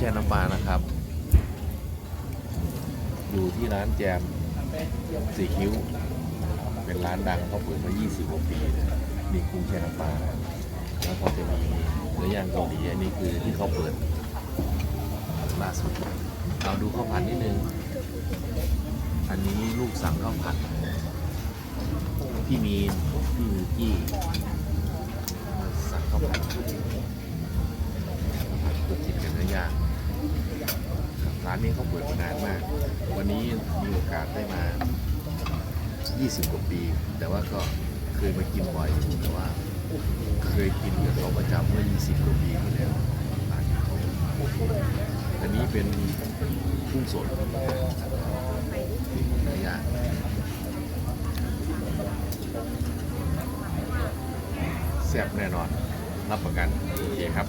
แช่น้ำปลานะครับ อยู่ที่ร้านแจมสีคิ้ว เป็นร้านดังเขาเปิดมา 20กว่าปีมีกุ้งแช่น้ำปลาแล้วเขาจะมีเนื้อย่างเกาหลีอันนี้คือที่เขาเปิดล่าสุดเราดูข้าวผัดนิดนึง อันนี้ลูกสั่งข้าวผัด พี่มีนพี่มิวกี้สั่งข้าวผัดตัวกินกับเนื้อย่าง ร้านนี้เขาเปิดมานานมาก วันนี้มีโอกาสได้มา 20 กว่าปี แต่ว่าก็เคยมากินบ่อยแต่ว่า เคยกินกับเขาประจำเมื่อ 20 กว่าปีที่แล้วร้านเขาอันนี้เป็นกุ้งสดเนื้อย่างแซ่บแน่นอน รับประกัน โอเคครับ